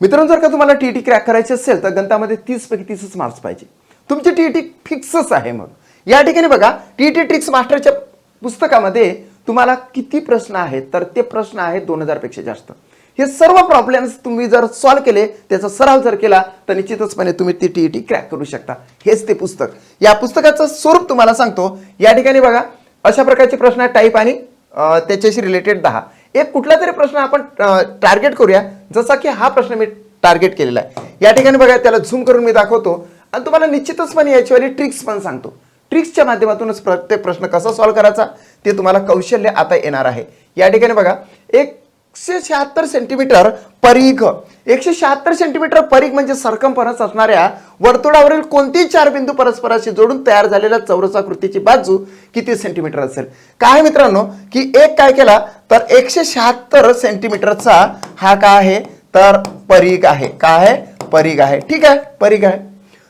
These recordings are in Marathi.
मित्रांनो जर का तुम्हाला टी टी क्रॅक करायची असेल तर गणितामध्ये तीसपैकी तीसच मार्क्स पाहिजे. तुमची टी टी फिक्सच आहे मग. या ठिकाणी बघा टी टी ट्रिक्स मास्टरच्या पुस्तकामध्ये तुम्हाला किती प्रश्न आहेत तर ते प्रश्न आहेत दोन हजारपेक्षा जास्त. हे सर्व प्रॉब्लेम्स तुम्ही जर सॉल्व्ह केले त्याचा सराव जर केला तर निश्चितचपणे तुम्ही ती टी टी क्रॅक करू शकता. हेच ते पुस्तक. या पुस्तकाचं स्वरूप तुम्हाला सांगतो. या ठिकाणी बघा अशा प्रकारचे प्रश्न आहेत टाईप आणि त्याच्याशी रिलेटेड दहा. एक कुठला तरी प्रश्न आपण टार्गेट करूया. जसा की हा प्रश्न मी टार्गेट केलेला आहे. या ठिकाणी बघा त्याला झूम करून मी दाखवतो. आणि तुम्हाला निश्चितचपणे याच्यावाली ट्रिक्स पण सांगतो. ट्रिक्सच्या माध्यमातूनच प्रत्येक प्रश्न कसा सॉल्व्ह करायचा ते तुम्हाला कौशल्य आता येणार आहे. या ठिकाणी बघा एकशे शहात्तर सेंटीमीटर परीघ एकशे शहात्तर सेंटीमीटर परीघ म्हणजे सरकमपरस असणाऱ्या वर्तुळावरील कोणतीही चार बिंदू परस्पराशी जोडून तयार झालेल्या चौरसाकृतीची बाजू किती सेंटीमीटर असेल? काय मित्रांनो की एक काय केला तर एकशे शहात्तर सेंटीमीटरचा हा काय आहे? तर परीघ आहे. काय आहे? परीघ आहे. ठीक आहे? परीघ आहे.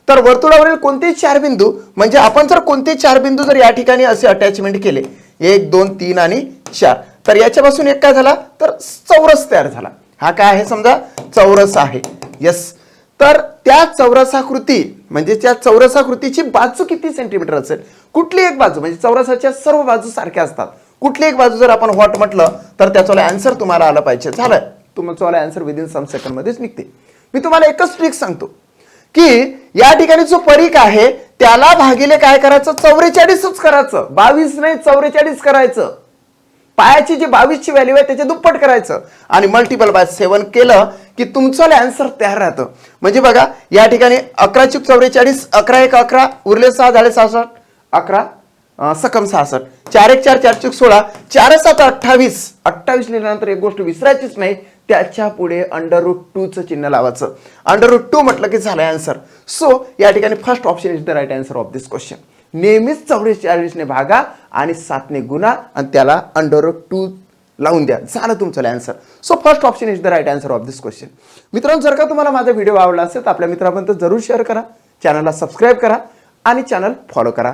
तर वर्तुळावरील कोणतेही चार बिंदू म्हणजे आपण जर कोणते चार बिंदू जर या ठिकाणी असे अटॅचमेंट केले एक दोन तीन आणि चार तर याच्यापासून एक काय झाला? तर चौरस तयार झाला. हा काय आहे समजा? चौरस आहे. यस तर त्या चौरसाकृती म्हणजे त्या चौरसाकृतीची बाजू किती सेंटीमीटर असेल? कुठली एक बाजू? म्हणजे चौरसाच्या सर्व बाजू सारख्या असतात. कुठली एक बाजू जर आपण व्हॉट म्हटलं तर त्याचा अँसर तुम्हाला आलं पाहिजे. झालं तुमचा आन्सर विदिन सम सेकंड मध्येच निघते. मी तुम्हाला एकच ट्रिक सांगतो की या ठिकाणी जो परीख आहे त्याला भागिले काय करायचं? चौवेचाळीसच करायचं. बावीस नाही चौवेचाळीस करायचं. पायाची जी बावीसची व्हॅल्यू आहे त्याचे दुप्पट करायचं. आणि मल्टिपल बाय सेवन केलं की तुमचं आन्सर तयार राहतं. म्हणजे बघा या ठिकाणी अकराची चौवेचाळीस अकरा एक अकरा उरले सहा झाले सहासष्ट अकरा सकम सहासष्ट. चार एक चार चार चूक सोळा चार सात अठ्ठावीस. अठ्ठावीस लिहिल्यानंतर एक गोष्ट विसरायचीच नाही त्याच्या पुढे अंडर रूट टूचं चिन्ह लावायचं. अंडर रूट टू म्हटलं की झालं आन्सर सो या ठिकाणी first option is the right answer of this question नेहमीच चौवेचाळीसने भागा आणि सातने गुणा आणि त्याला अंडर टू लावून द्या. झालं तुमचं answer so first option is the right answer of this question मित्रांनो जर का तुम्हाला माझा व्हिडिओ आवडला असेल तर आपल्या मित्रापर्यंत जरूर शेअर करा. चॅनलला सबस्क्राईब करा आणि चॅनल फॉलो करा.